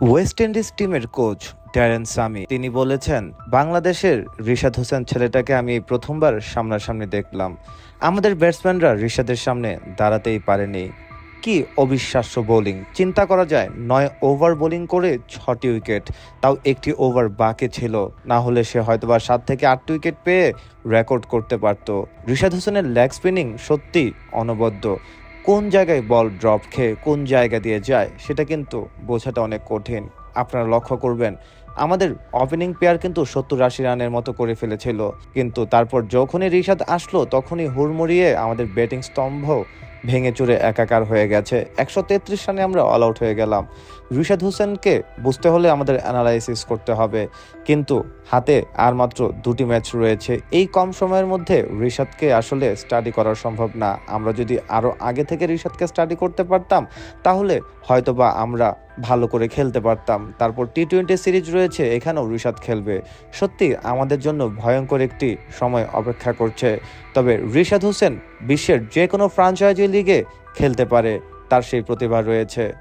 West Indies টিমের coach Darren Sammy তিনি বলেছেন, বাংলাদেশের রিশাদ হোসেন ছেলেটাকে আমি প্রথমবার সামনাসামনি দেখলাম। আমাদের ব্যাটসম্যানরা রিশাদের সামনে দাঁড়াতেই পারেনি। কি অবিশ্বাস্য বোলিং চিন্তা করা যায়, নয় ওভার বোলিং করে ছটি উইকেট তাও একটি ওভার বাকি ছিল। না হলে সে হয়তোবা সাত থেকে আটটি উইকেট পেয়ে রেকর্ড করতে পারত। রিশাদ হোসেনের লেগ স্পিনিং সত্যি অনবদ্য। কোন জায়গায় বল ড্রপ খেয়ে কোন জায়গা দিয়ে যায়, সেটা কিন্তু বোঝাটা অনেক কঠিন। আপনারা লক্ষ্য করবেন, আমাদের ওপেনিং পেয়ার কিন্তু সত্তর আশি রানের মতো করে ফেলেছিল। কিন্তু তারপর যখনই রিশাদ আসলো, তখনই হুড়মুড়িয়ে আমাদের ব্যাটিং স্তম্ভ ভেঙে চুরে একাকার হয়ে গেছে। একশো তেত্রিশ রানে আমরা অল আউট হয়ে গেলাম। রিশাদ হোসেনকে বুঝতে হলে আমাদের অ্যানালাইসিস করতে হবে। কিন্তু হাতে আর মাত্র দুটি ম্যাচ রয়েছে। এই কম সময়ের মধ্যে রিশাদকে আসলে স্টাডি করা সম্ভব না। আমরা যদি আরও আগে থেকে রিশাদকে স্টাডি করতে পারতাম, তাহলে হয়তোবা আমরা ভালো করে খেলতে পারতাম। তারপর টি টোয়েন্টি সিরিজ রয়েছে, এখানেও ঋষাদ খেলবে। সত্যি, আমাদের জন্য ভয়ঙ্কর একটি সময় অপেক্ষা করছে। তবে ঋষাদ হোসেন বিশ্বের যে কোনো ফ্রাঞ্চাইজি লিগে খেলতে পারে, তার সেই প্রতিভা রয়েছে।